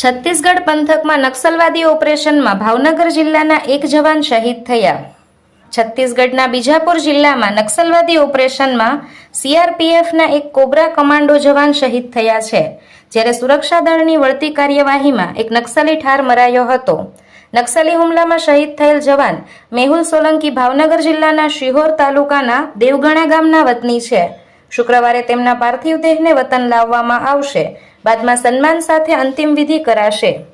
છત્તીસગઢ પંથકમાં નક્સલવાદી ઓપરેશનમાં ભાવનગર જિલ્લાના એક જવાન શહીદ થયા. છત્તીસગઢના બીજાપુર જિલ્લામાં નક્સલવાદી ઓપરેશનમાં સીઆરપીએફના એક કોબરા કમાન્ડો જવાન શહીદ થયા છે, જ્યારે સુરક્ષા દળની વળતી કાર્યવાહીમાં એક નક્સલી ઠાર મરાયો હતો. નક્સલી હુમલામાં શહીદ થયેલ જવાન મેહુલ સોલંકી ભાવનગર જિલ્લાના શિહોર તાલુકાના દેવગણા ગામના વતની છે. શુક્રવારે તેમના પાર્થિવ દેહને વતન લાવવામાં આવશે. બાદમાં સન્માન સાથે અંતિમ વિધિ કરાશે.